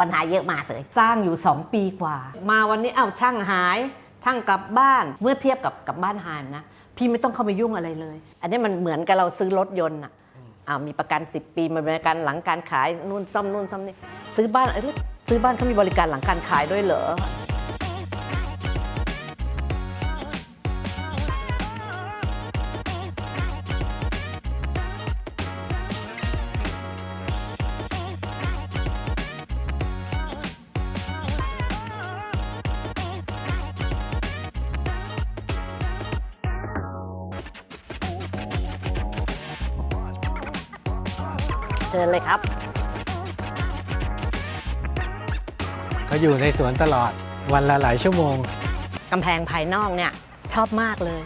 ปัญหาเยอะมากเลย สร้างอยู่ 2 ปีกว่า มาวันนี้เอ้าช่างหายช่างกลับบ้านเมื่อเทียบกับกับบ้านหายนะ พี่ไม่ต้องเข้ามายุ่งอะไรเลย อันนี้มันเหมือนกับเราซื้อรถยนต์อะอ่ามีประกัน 10 ปีมันมีประกันหลังการขายนู่นซ่อมนู่นซ่อมนี่ซื้อบ้านเอ้ยซื้อบ้านเขามีบริการหลังการขายด้วยเหรอ เชิญเลยครับเขาอยู่ในสวนตลอดวันละหลายชั่วโมงกำแพงภายนอกเนี่ยชอบมากเลย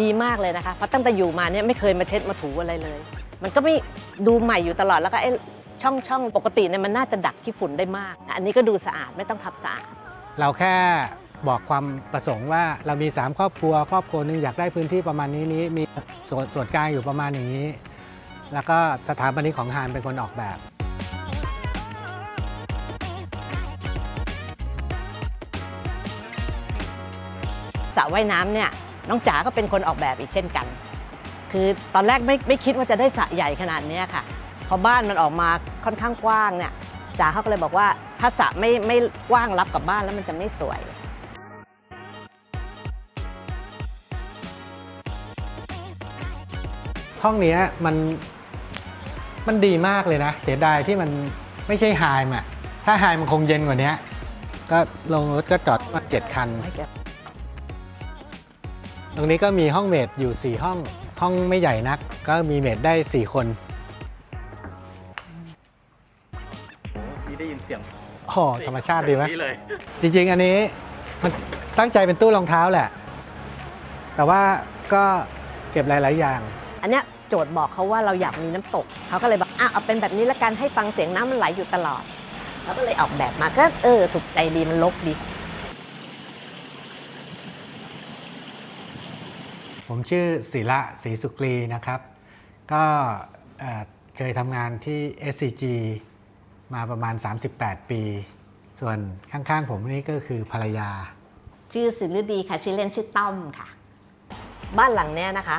ดีมากเลยนะคะเพราะตั้งแต่อยู่มาเนี่ยไม่เคยมาเช็ดมาถูอะไรเลย มันก็ไม่ดูใหม่อยู่ตลอดแล้วก็ไอ้ช่องช่องปกติเนี่ยมันน่าจะดักขี้ฝุ่นได้มาก อันนี้ก็ดูสะอาดไม่ต้องทับสะอาด เราแค่บอกความประสงค์ว่าเรามี 3 ครอบครัว ครอบครัวหนึ่งอยากได้พื้นที่ประมาณนี้นี้มีส่วนส่วนกลางอยู่ประมาณอย่างนี้ แล้วก็สถาปนิกของฮานเป็นคนออกแบบ สระว่ายน้ำเนี่ยน้องจ๋าก็เป็นคนออกแบบอีกเช่นกัน คือตอนแรกไม่ไม่คิดว่าจะได้สระใหญ่ขนาดเนี้ยค่ะ พอบ้านมันออกมาค่อนข้างกว้างเนี่ยจ๋าเขาก็เลยบอกว่าถ้าสระไม่ไม่กว้างรับกับบ้านแล้วมันจะไม่สวยห้องเนี้ยมัน มันดีมากเลยนะ เสียดายที่มันไม่ใช่ไฮมอะถ้าไฮมันคงเย็นกว่านี้ ก็ลงรถก็จอดมาเจ็ดคัน ตรงนี้ก็มีห้องเมดอยู่ 4 ห้อง ห้องไม่ใหญ่นัก ก็มีเมดได้ 4 คนนี่ได้ยินเสียงโอ้โหธรรมชาติดีไหมนี่เลยจริง ๆ อันนี้มันตั้งใจเป็นตู้รองเท้าแหละ แต่ว่าก็เก็บหลาย ๆ อย่าง อันเนี้ย โจทย์บอกเขาว่าเราอยากมีน้ำตก เขาก็เลยบอกอะเอาเป็นแบบนี้ละกันให้ฟังเสียงน้ำมันไหลอยู่ตลอดเขาก็เลยออกแบบมาก็เออถูกใจดีมันลกดี ผมชื่อศิระศรีสุกรีนะครับ ก็เอ่อเคยทำงานที่ SCG มาประมาณ 38 ปี ส่วนข้างๆ ผมนี่ก็คือภรรยา ชื่อศิลดีค่ะชื่อเล่นชื่อต้อมค่ะ บ้านหลังเนี้ยนะคะ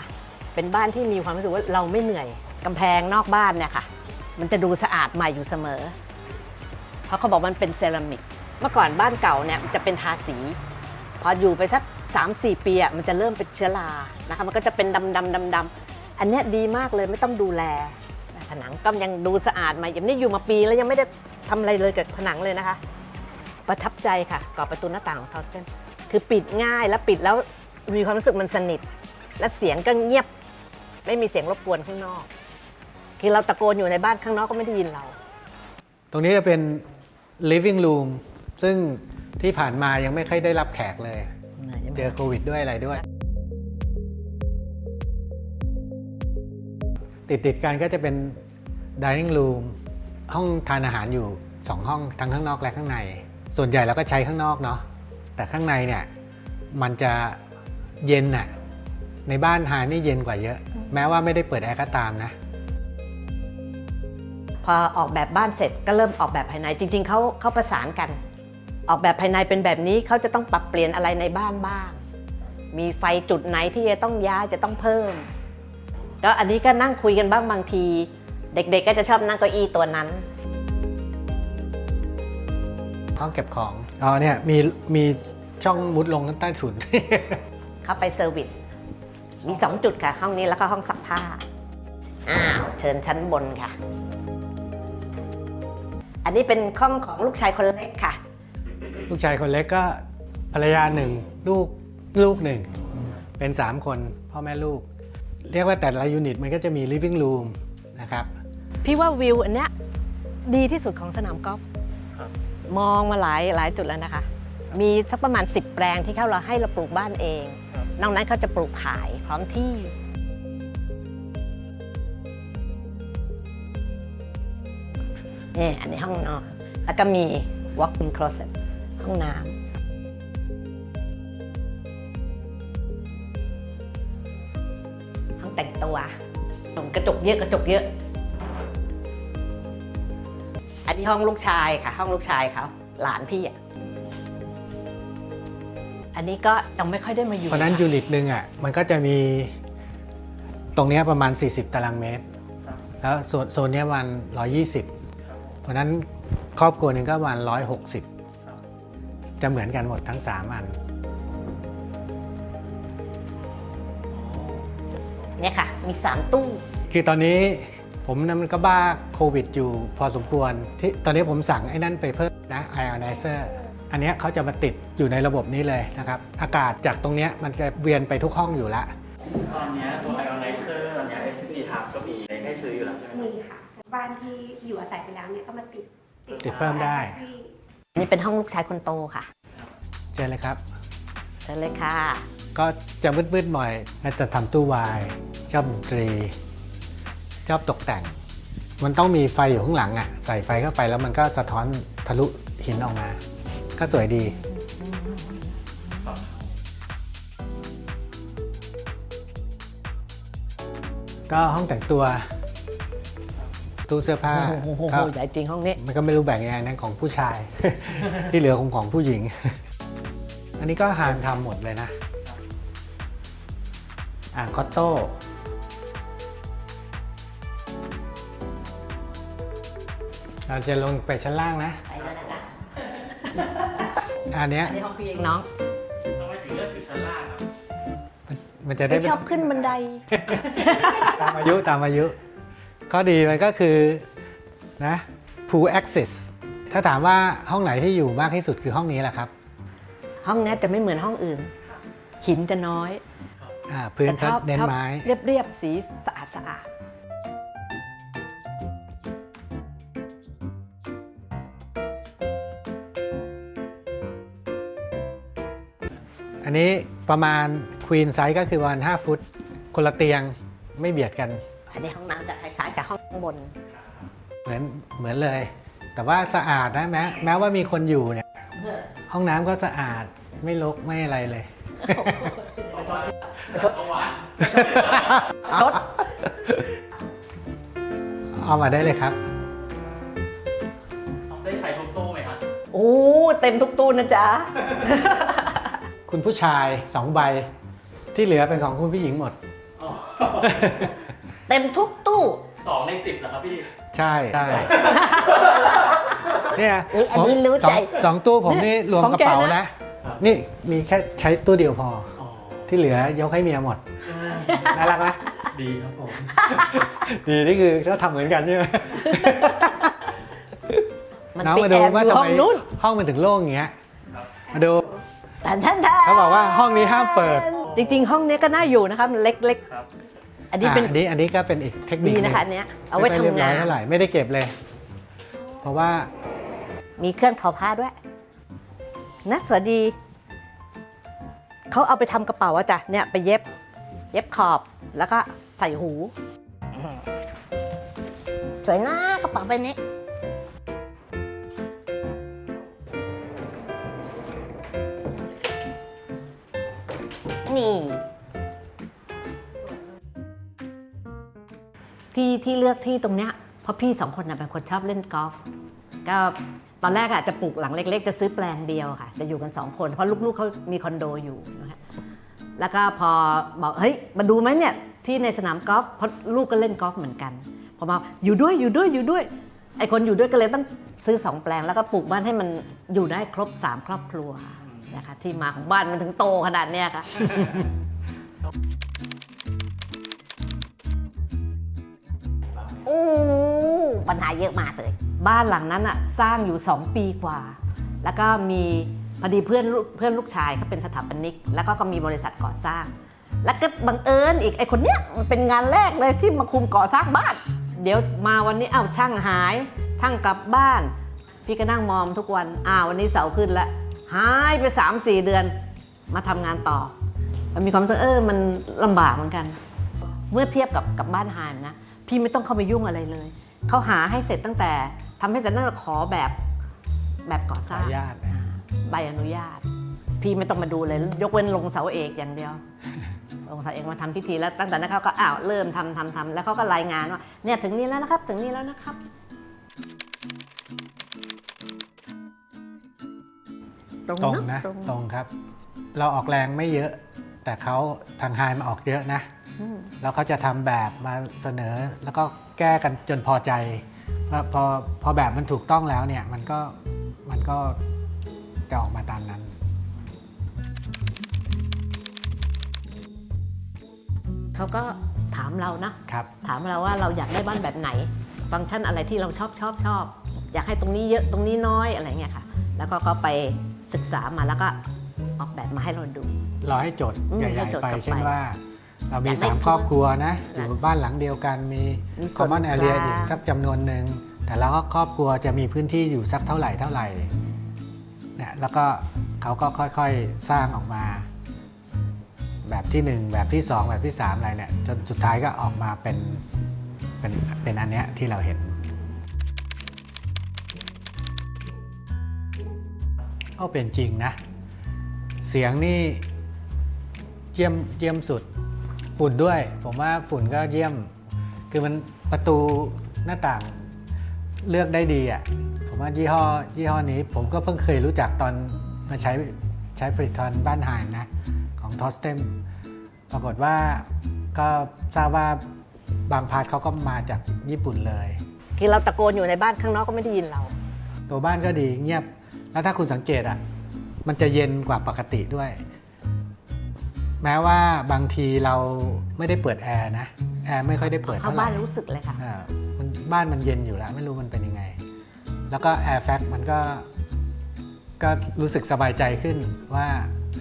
เป็นบ้านที่มีความรู้สึกว่าเราไม่เหนื่อยกำแพงนอกบ้านเนี่ยค่ะ มันจะดูสะอาดใหม่อยู่เสมอ เพราะเขาบอกมันเป็นเซรามิก เมื่อก่อนบ้านเก่าเนี่ยจะเป็นทาสี พออยู่ไปสัก3 4 ปีอะมันจะเริ่มเป็นเชื้อรานะคะมันก็จะเป็นดำดำดำดำอันเนี้ยดีมากเลยไม่ต้องดูแล ผนังก็ยังดูสะอาดใหม่อย่างนี้อยู่มาปีแล้วยังไม่ได้ทำอะไรเลยกับผนังเลยนะคะ ประทับใจค่ะกรอบประตูหน้าต่างของทอสเซนคือปิดง่ายแล้วปิดแล้วมีความรู้สึกมันสนิท และเสียงก็เงียบ ไม่มีเสียงรบกวนข้างนอก คือเราตะโกนอยู่ในบ้านข้างนอกก็ไม่ได้ยินเรา ตรงนี้จะเป็น living room ซึ่งที่ผ่านมายังไม่ค่อยได้รับแขกเลย เจอโควิดด้วยอะไรด้วย ติดติดๆกันก็จะเป็น dining room ห้องทานอาหารอยู่2ห้องทั้งข้างนอกและข้างใน ส่วนใหญ่เราก็ใช้ข้างนอกเนาะแต่ข้างในเนี่ยมันจะเย็นน่ะ ในบ้านหานี่เย็นกว่าเยอะ แม้ว่าไม่ได้เปิดแอร์ก็ตามนะ พอออกแบบบ้านเสร็จก็เริ่มออกแบบภายในจริง ๆเขาเขาประสานกัน ออกแบบภายในเป็นแบบนี้เขาจะต้องปรับเปลี่ยนอะไรในบ้านบ้าง มีไฟจุดไหนที่จะต้องย้ายจะต้องเพิ่ม ก็อันนี้ก็นั่งคุยกันบ้างบางที เด็กๆก็จะชอบนั่งเก้าอี้ตัวนั้นห้องเก็บของ อ๋อเนี่ยมีมีช่องมุดลงใต้ถุนเข้าไปเซอร์วิส มี 2 จุดค่ะ ห้องนี้แล้วก็ห้องซักผ้า อ้าวเชิญชั้นบนค่ะ อันนี้เป็นห้องของลูกชายคนเล็กค่ะ ลูกชายคนเล็กก็ภรรยาหนึ่งลูกลูกหนึ่งเป็น 3 คนพ่อแม่ลูก เรียกว่าแต่ละยูนิตมันก็จะมี living room นะครับ พี่ว่าวิวอันเนี้ยดีที่สุดของสนามกอล์ฟครับมองมาหลายหลายจุดแล้วนะคะ มีสักประมาณ 10 แปลงที่เขาเราให้เราปลูกบ้านเองครับ นอกนั้นเขาจะปลูกขายพร้อมที่นี่อันนี้ห้องนอนแล้วก็มี walk-in closet ห้องน้ำห้องแต่งตัวกระจกเยอะกระจกเยอะ อันนี้ห้องลูกชายค่ะ ห้องลูกชายเขาหลานพี่อะ อันนี้ก็ยังไม่ค่อยได้มาอยู่เพราะฉะนั้นยูนิตหนึ่งอะมันก็จะมีตรงเนี้ยประมาณ 40 ตารางเมตร แล้วโซนโซนเนี้ยประมาณ120 เพราะฉะนั้นครอบครัวหนึ่งก็ประมาณ160 จะเหมือนกันหมดทั้ง 3 อัน เนี่ยค่ะ มีสามตู้ คือตอนนี้ผมนั้นมันก็บ้าโควิดอยู่พอสมควรที่ตอนนี้ผมสั่งไอ้นั่นไปเพิ่มนะ ionizer อันเนี้ยเขาจะมาติดอยู่ในระบบนี้เลยนะครับ อากาศจากตรงเนี้ยมันจะเวียนไปทุกห้องอยู่แล้วตอนเนี้ยตัว Ionizer ตอนเนี้ย SCG Hub ก็มีให้ซื้ออยู่แล้วใช่ไหมครับมีค่ะ บ้านที่อยู่อาศัยไปแล้วเนี่ยก็มาติดติดเพิ่มได้ที่อันนี้เป็นห้องลูกชายคนโตค่ะเจอเลยครับเชิญเลยค่ะ ก็จะมืดๆหน่อยน่าจะทำตู้วายชอบดนตรีชอบตกแต่ง มันต้องมีไฟอยู่ข้างหลังอะ่ะใส่ไฟเข้าไปแล้วมันก็สะท้อนทะลุหินออกมา ก็สวยดี ก็ห้องแต่งตัว ตู้เสื้อผ้าโอ้โหก็ใหญ่จริงห้องนี้ มันก็ไม่รู้แบ่งยังไงนะของผู้ชาย ที่เหลือของของผู้หญิง อันนี้ก็หานทำหมดเลยนะ อ่างคอตโต้เราจะลงไปชั้นล่างนะ ไปแล้วนะคะ อันเนี้ยอันนี้ห้องพี่เองน้องทำไมถึงเลือกอยู่ชั้นล่างครับมันจะได้ไม่ชอบขึ้นบันได ตามอายุตามอายุ ข้อดีมันก็คือนะ pool access ถ้าถามว่าห้องไหนที่อยู่มากที่สุดคือห้องนี้แหละครับ ห้องเนี้ยจะไม่เหมือนห้องอื่น หินจะน้อยอ่าพื้นแต่ชอบเน้นชอบไม้เรียบเรียบๆสีสะอาดสะอาด อันนี้ประมาณควีนไซส์ก็คือประมาณ 5 ฟุต คนละเตียงไม่เบียดกันอันนี้ห้องน้ำจะคล้ายๆกับห้องข้างบน เหมือนเหมือนเลย แต่ว่าสะอาดนะแม้แม้ว่ามีคนอยู่เนี่ย ห้องน้ำก็สะอาดไม่รกไม่อะไรเลย ชดชดเอามาได้เลยครับ ได้ใช้ทุกตู้ไหมครับ โอ้ เต็มทุกตู้นะจ๊ะ คุณผู้ชายสองใบ ที่เหลือเป็นของคุณผู้หญิงหมด อ๋อเต็มทุกตู้ สองในสิบเหรอครับพี่ใช่ใช่เนี่ยเอ้ยอันนี้ผมรู้ใจ สองสองตู้ผมนี่รวมของกระแกเป๋านะ นะ นี่มีแค่ใช้ตู้เดียวพอ อ๋อที่เหลือยกให้เมียหมด น่ารักไหมดีครับผม ดีนี่คือถ้าทำเหมือนกันใช่ไหมมันน้องไปมาแอดูบว่าอยู่ทำห้อไมงนู้นห้องมันถึงโล่งอย่างเงี้ยมาดู แต่ท่านท่านเขาบอกว่าห้องนี้ห้ามเปิด จริง ๆ ห้องเนี้ยก็น่าอยู่นะคะมันเล็กครับๆอันนี้เป็นอะอันนี้อันนี้ก็เป็นอีกเทคนิคดีหงนะคะอันเนี้ยเอาไว้ม่ค่ยเรียบทำร้งาอยน เท่าไหร่ไม่ได้เก็บเลย เพราะว่ามีเครื่องทอผ้าด้วยนะสวัสดี เขาเอาไปทำกระเป๋าอะจ้ะเนี่ยไปเย็บ เย็บขอบแล้วก็ใส่หู สวยนะกระเป๋าใบนี้นี่ ที่เลือกที่ตรงเนี้ยเพราะพี่สองคนนะเป็นคนชอบเล่นกอล์ฟก็ตอนแรกอะจะปลูกหลังเล็ก ๆ จะซื้อแปลงเดียวค่ะ จะอยู่กันสองคนเพราะลูกๆเขามีคอนโดอยู่นะคะแล้วก็พอบอกเฮ้ยมาดูไหมเนี่ยที่ในสนามกอล์ฟเพราะลูกก็เล่นกอล์ฟเหมือนกันพอมาอยู่ด้วยอยู่ด้วยอยู่ด้วยไอคนอยู่ด้วยก็เลยต้องซื้อสองแปลงแล้วก็ปลูกบ้านให้มันอยู่ได้ครบสามครอบครัวนะคะที่มาของบ้านมันถึงโตขนาดเนี้ยค่ะ ปัญหาเยอะมากเลย บ้านหลังนั้นอะสร้างอยู่ 2 ปีกว่า แล้วก็มีพอดีเพื่อนเพื่อนลูกชายเขาเป็นสถาปนิก แล้วก็ก็มีบริษัทก่อสร้าง แล้วก็บังเอิญอีกไอคนเนี้ยมันเป็นงานแรกเลยที่มาคุมก่อสร้างบ้าน เดี๋ยวมาวันนี้เอ้าช่างหาย ช่างกลับบ้าน พี่ก็นั่งมองทุกวันอ้าววันนี้เสาขึ้นแล้วหายไป 3-4 เดือน มาทำงานต่อมันมีความรู้สึกเออมันลำบากเหมือนกัน เมื่อเทียบกับกับบ้านไฮมนะ พี่ไม่ต้องเข้าไปยุ่งอะไรเลยเขาหาให้เสร็จตั้งแต่ทำให้เสร็จตั้งแต่ขอแบบแบบก่อสร้างอนุญาตนะ ใบอนุญาต พี่ไม่ต้องมาดูเลย ยกเว้นลงเสาเอกอย่างเดียว ลงเสาเอกมาทำพิธีแล้วตั้งแต่นั้นเขาก็อ้าวเริ่มทำทำทำแล้วเขาก็รายงานว่าเนี่ยถึงนี่แล้วนะครับ ถึงนี่แล้วนะครับ ตรงตรงนะ ตรงครับ เราออกแรงไม่เยอะ แต่เขาทางไฮายมาออกเยอะนะ แล้วเขาจะทำแบบมาเสนอแล้วก็แก้กันจนพอใจว่าพอพอแบบมันถูกต้องแล้วเนี่ยมันก็มันก็จะออกมาตามนั้น เขาก็ถามเรานะครับถามเราว่าเราอยากได้บ้านแบบไหน ฟังก์ชันอะไรที่เราชอบชอบชอบ อยากให้ตรงนี้เยอะตรงนี้น้อยอะไรเงี้ยค่ะ แล้วก็ก็ไปศึกษามาแล้วก็ออกแบบมาให้เราดูรอให้โจทย์อืมใหให้ญ่โจทย์ๆไปกลับไปเช่นว่า เรามีอยากได้สามครอบครัวนะหลัองยู่บ้านหลังเดียวกันมีมีส่วน common area กลาง อีกสักจำนวนหนึ่ง แต่แล้วก็ครอบครัวจะมีพื้นที่อยู่สักเท่าไหร่เท่าไหร่เนี่ยแล้วก็เขาก็ค่อยๆสร้างออกมา แบบที่หนึ่งแบบที่สองแบบที่สามอะไรเนี่ยจนสุดท้ายก็ออกมาเป็นเป็นเป็นอันเนี้ยที่เราเห็นก็เป็นจริงนะ เสียงนี่เยี่ยมเยี่ยมสุด ฝุ่นด้วย ผมว่าฝุ่นก็เยี่ยม คือมันประตูหน้าต่างเลือกได้ดีอะผมว่ายี่ห้อยี่ห้อนี้ผมก็เพิ่งเคยรู้จักตอนมาใช้ใช้ผลิตภัณฑ์บ้านไฮนะของทอสเต็มปรากฏว่าก็ทราบว่าบางพาร์ทเขาก็มาจากญี่ปุ่นเลย คือเราตะโกนอยู่ในบ้านข้างนอกก็ไม่ได้ยินเรา ตัวบ้านก็ดีเงียบ แล้วถ้าคุณสังเกตอะมันจะเย็นกว่าปกติด้วย แม้ว่าบางทีเราไม่ได้เปิดแอร์นะแอร์ไม่ค่อยได้เปิดเข้าเท่าไหบ้านร่รู้สึกเลยค่ะ อ่ามันบ้านมันเย็นอยู่แล้ว ไม่รู้มันเป็นยังไง แล้วก็แอร์แฟกมันก็ก็รู้สึกสบายใจขึ้นว่า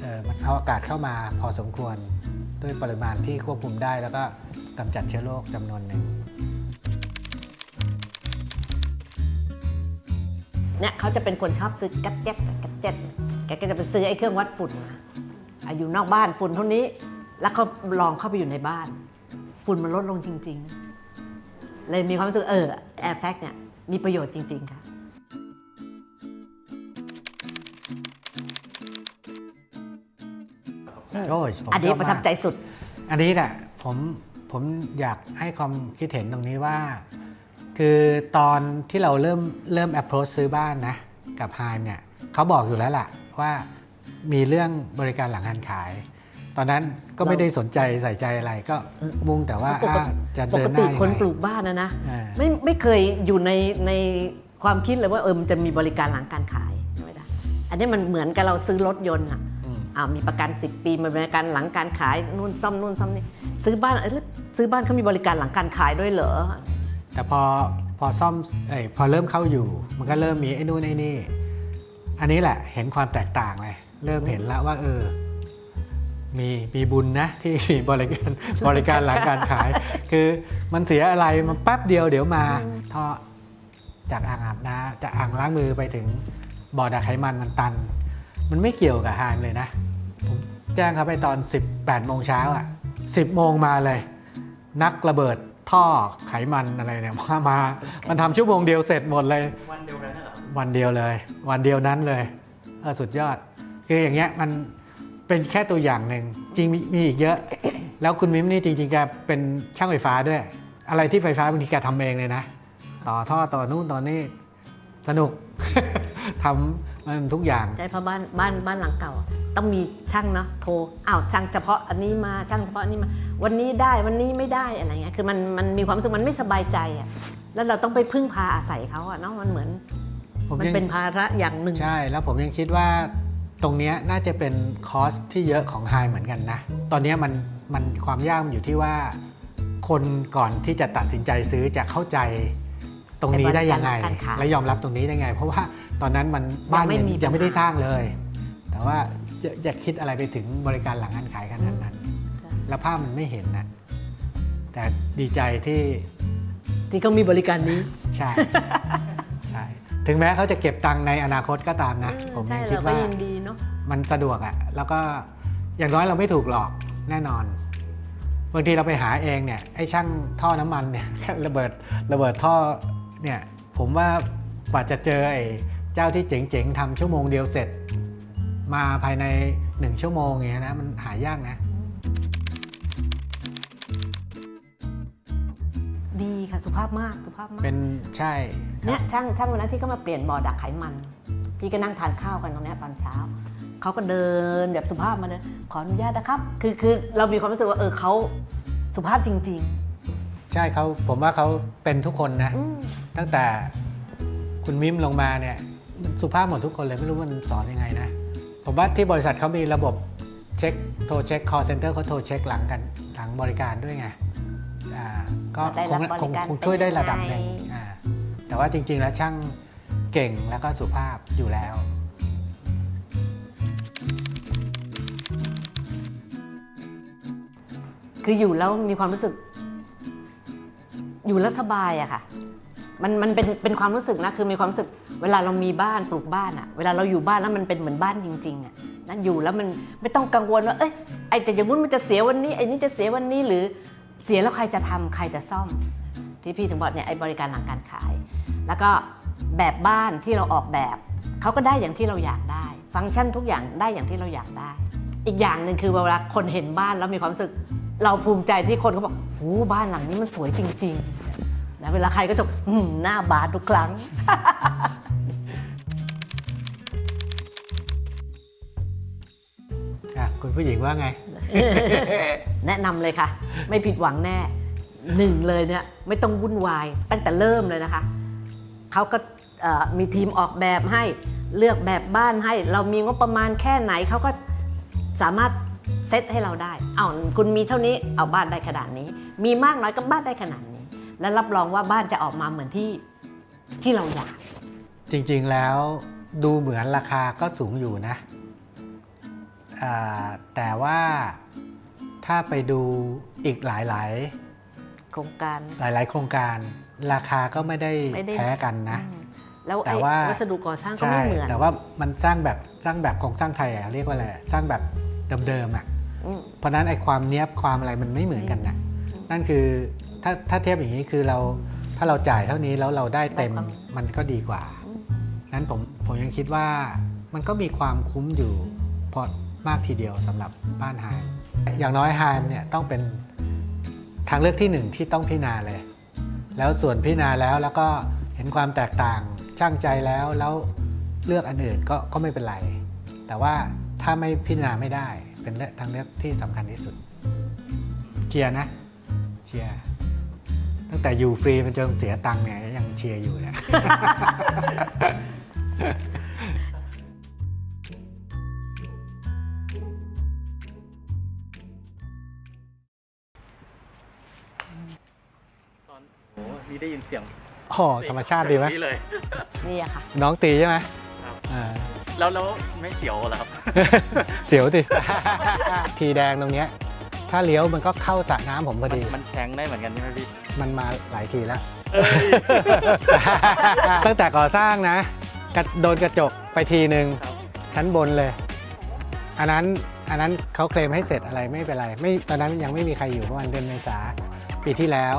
เออมันเอาอากาศเข้ามาพอสมควรด้วยปริมาณที่ควบคุมได้ แล้วก็กำจัดเชื้อโรคจำนวนหนึ่ง เนี่ยเขาจะเป็นคนชอบซื้อกัดเจ็ตกัดเจ็ตแกก็จะไปซื้อไอ้เครื่องวัดฝุ่นมา อะอยู่นอกบ้านฝุ่นเท่านี้ แล้วเขาลองเข้าไปอยู่ในบ้าน ฝุ่นมันลดลงจริง ๆ เลยมีความรู้สึกเออแอร์แฟกเนี่ยมีประโยชน์จริง ๆ ค่ะโอ้ยผมอันนี้ชอบประมากทับใจสุด อันนี้แหละผมผมอยากให้ความคิดเห็นตรงนี้ว่า คือตอนที่เราเริ่มเริ่ม approach ซื้อบ้านนะ กับไฮมเนี่ยเขาบอกอยู่แล้วล่ะว่า มีเรื่องบริการหลังการขาย ตอนนั้นก็ไม่ได้สนใจใส่ใจอะไรก็มุ่งแต่ว่าปกติอะจะปเดิกนหติน้ายังคนไงปลูกบ้านนะนะอ่า ไม่ไม่เคยอยู่ในในความคิดเลยว่าเออมันจะมีบริการหลังการขายใช่ไหมล่ะอันนี้มันเหมือนกับเราซื้อรถยนต์อะอืมอ่ามีประกัน 10 ปีมีบริการหลังการขายนู่นซ่อมนู่นซ่อมนี่ซื้อบ้านเอ้ยแล้วซื้อบ้านเขามีบริการหลังการขายด้วยเหรอ แต่พอพอซ่อมเอยพอเริ่มเข้าอยู่ มันก็เริ่มมีไอ้นู่นไอ้นี่ อันนี้แหละเห็นความแตกต่างเลย เริ่มเห็นแล้วว่าเออ มีมีบุญนะที่มีบริการบริการหลังการขาย คือมันเสียอะไรมันแป๊บเดียวเดี๋ยวมาท่อจากอ่างอาบน้ำจากอ่างล้างมือไปถึงบ่อดักไขมันมันตัน มันไม่เกี่ยวกับไฮามเลยนะผมแจ้งเขาไปตอน 18โมงเช้าอะ10โมงมาเลย นักระเบิดท่อไขมันอะไรเนี่ยมามา มันทำชั่วโมงเดียวเสร็จหมดเลย วันเดียวกันน่ะเหรอวันเดียวเลย วันเดียวนั้นเลยเออสุดยอด คืออย่างเงี้ยมันเป็นแค่ตัวอย่างหนึ่งจริงมีมีอีกเยอะ แล้วคุณมิมนี่จริงๆแกเป็นช่างไฟฟ้าด้วย อะไรที่ไฟฟ้าบางทีแกทำเองเลยนะ ต่อท่อต่อนู่นต่อนี่สนุก ทำมันทุกอย่าง ใช่เพราะบ้านบ้านบ้านหลังเก่าอะต้องมีช่างเนาะโทรอ้าวช่างเฉพาะอันนี้มาช่างเฉพาะอันนี้มา วันนี้ได้วันนี้ไม่ได้อะไรเงี้ยคือมันมันมีความรู้สึกมันไม่สบายใจอะแล้วเราต้องไปพึ่งพาอาศัยเขาอะเนาะมันเหมือน ผมมันยัง เป็นภาระอย่างหนึ่ง ใช่ แล้วผมยังคิดว่า ตรงเนี้ยน่าจะเป็นคอสที่เยอะของไฮเหมือนกันนะ ตอนเนี้ยมันมันความยากมันอยู่ที่ว่า คนก่อนที่จะตัดสินใจซื้อจะเข้าใจตรงนี้ได้ยังไงในบริการการขายและยอมรับตรงนี้ได้ไง เพราะว่าตอนนั้นมันบ้านยังไม่ยังมียังไม่ได้ปัญหาสร้างเลย แต่ว่าจะจะคิดอะไรไปถึงบริการหลังการขายขนาดนั้นใช่แล้วภาพมันไม่เห็นนะแต่ดีใจที่ที่เขามีบริการนี้ใช่ใช่ ถึงแม้เขาจะเก็บตังค์ในอนาคตก็ตามนะ ผมใช่ยังคิดเราก็ว่ายินดีเนาะมันสะดวกอะแล้วก็อย่างน้อยเราไม่ถูกหลอกแน่นอนบางทีเราไปหาเองเนี่ยไอ้ช่างท่อน้ำมันเนี่ยระเบิดระเบิดท่อเนี่ยผมว่ากว่าจะเจอไอ้เจ้าที่เจ๋งๆทำชั่วโมงเดียวเสร็จ มาภายในหนึ่งชั่วโมงอย่างเงี้ยนะมันหายากนะ ภาพมากสุภาพมาก เป็นใช่คเนี่รัยบช่างช่างวันนั้นที่เขามาเปลี่ยนบ่อดักไขมัน พี่พี่ก็นั่งทานข้าวกันตรงเนี้ยตอนเช้า เขาก็เดินแบบสุภาพมาเลยขออนุญาตนะครับ คือคือเรามีความรู้สึกว่าเออเขาสุภาพจริงใช่เขาผมว่าเขาเป็นทุกคนนะๆอืมตั้งแต่คุณมิมลงมาเนี่ยมันสุภาพหมดทุกคนเลยไม่รู้มันสอนยังไงนะ ผมว่าที่บริษัทเขามีระบบเช็คโทรเช็ค call center เขาโทรเช็คหลังกันหลังบริการด้วยไงอ่า ก็ได้ครังบบริคงการคงช่วยได้ระดับหนึ่งเป็นยังไง อ่าแต่ว่าจริง ๆ แล้วช่างเก่งแล้วก็สุภาพอยู่แล้ว คืออยู่แล้วมีความรู้สึก อยู่แล้วสบายอะค่ะ มันมันเป็นเป็นความรู้สึกนะคือมีความรู้สึกเวลาเรามีบ้านปลูกบ้านอะเวลาเราอยู่บ้านแล้วมันเป็นเหมือนบ้านจริงๆอะนั่นอยู่แล้วมันไม่ต้องกังวลว่าเอ้ยไอ้จะอย่างนู้นมันจะเสียวันนี้ไอ้นี่จะเสียวันนี้หรือ เสียแล้วใครจะทำใครจะซ่อม ที่พี่ถึงบอกเนี่ยไอ้บริการหลังการขาย แล้วก็แบบบ้านที่เราออกแบบเขาก็ได้อย่างที่เราอยากได้ ฟังก์ชันทุกอย่างได้อย่างที่เราอยากได้ อีกอย่างหนึ่งคือเวลาคนเห็นบ้านแล้วมีความรู้สึก เราภูมิใจที่คนเขาบอกหูบ้านหลังนี้มันสวยจริงๆแล้วเวลาใครก็จะอืมหน้าบานทุกครั้งคุณผู้หญิงว่าไง แนะนำเลยค่ะ ไม่ผิดหวังแน่หนึ่งเลยเนี่ยไม่ต้องวุ่นวาย ตั้งแต่เริ่มเลยนะคะ เขาก็เอ่อมีทีมออกแบบให้เลือกแบบบ้านให้ เรามีงบประมาณแค่ไหนเขาก็สามารถเซตให้เราได้เอาคุณมีเท่านี้เอาบ้านได้ขนาดนี้ มีมากน้อยก็บ้านได้ขนาดนี้ และรับรองว่าบ้านจะออกมาเหมือนที่ที่เราอยาก จริงๆแล้วดูเหมือนราคาก็สูงอยู่นะ แต่ว่าถ้าไปดูอีกหลายโครงการๆหลาย ๆ โครงการ ราคาก็ไม่ได้ไม่ได้แพ้กันนะอืมแล้วแต่ไอ้ว่าวัสดุก่อสร้างก็ใช่ไม่เหมือนแต่ว่ามันสร้างแบบสร้างแบบโครงสร้างไทยอะเรียกว่าอะไรอะสร้างแบบเดิมๆอะอืมเพราะฉะนั้นไอ้ความเนี้ยบความอะไรมันไม่เหมือนกันนะอืมนั่นคือถ้าถ้าเทียบอย่างนี้คือเราถ้าเราจ่ายเท่านี้แล้วเราได้เต็มได้ความมันก็ดีกว่าอืมนั้นผมผมยังคิดว่ามันก็มีความคุ้มอยู่พอ มากทีเดียวสำหรับบ้านไฮม์อย่างน้อยไฮม์เนี่ยต้องเป็นทางเลือกที่หนึ่งที่ต้องพิจารณาเลย แล้วส่วนพิจารณาแล้วแล้วก็เห็นความแตกต่างช่างใจแล้วแล้วเลือกอันอื่นก็ก็ไม่เป็นไร แต่ว่าถ้าไม่พิจารณาไม่ได้เป็นเลือกทางเลือกที่สำคัญที่สุดเชียร์นะเชียร์ตั้งแต่อยู่ฟรีมันจนเสียตังค์เนี่ยยังเชียร์อยู่เนี่ย โอ้นี่ได้ยินเสียงโอ้ธรรมชาติดีไหมนี่เลย นี่อะค่ะ น้องตีใช่ไหมครับ อ่า แล้วแล้วไม่เสียวเหรอครับ เสียวดิ ทีแดงตรงเนี้ย ถ้าเลี้ยวมันก็เข้าสระน้ำผมพอดีมันแข็งได้เหมือนกันใช่ไหมพี่มันมาหลายทีแล้ว เอ้ย ตั้งแต่ก่อสร้างนะกระโดนกระจกไปทีหนึ่งครับ ชั้นบนเลย อันนั้นอันนั้นเขาเคลมให้เสร็จอะไรไม่เป็นไร ไม่ตอนนั้นยังไม่มีใครอยู่ประมาณเดือนเมษาปีที่แล้ว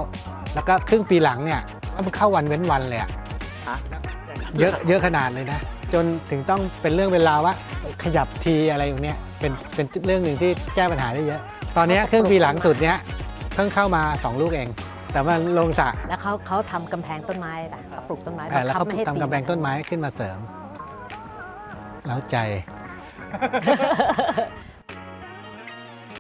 แล้วก็ครึ่งปีหลังเนี่ยมันเข้าวันเว้นวันเลยอะฮะ เยอะเยอะขนาดเลยนะ จนถึงต้องเป็นเรื่องเป็นราวว่าขยับทีอะไรอย่างเนี้ยเป็นเป็นเรื่องหนึ่งที่แก้ปัญหาได้เยอะ ตอนเนี้ยครึ่งปีหลังสุดเนี้ยเพิ่งเข้ามา 2 ลูกเอง แต่ว่าลงสระแล้วเขาเขาทำกำแพงต้นไม้ล่ะเขาปลูกต้นไม้อ่าแล้วบังคัเขาบไม่ให้ทำกำแพงต้นไม้ขึ้นมาเสริม แล้วใจ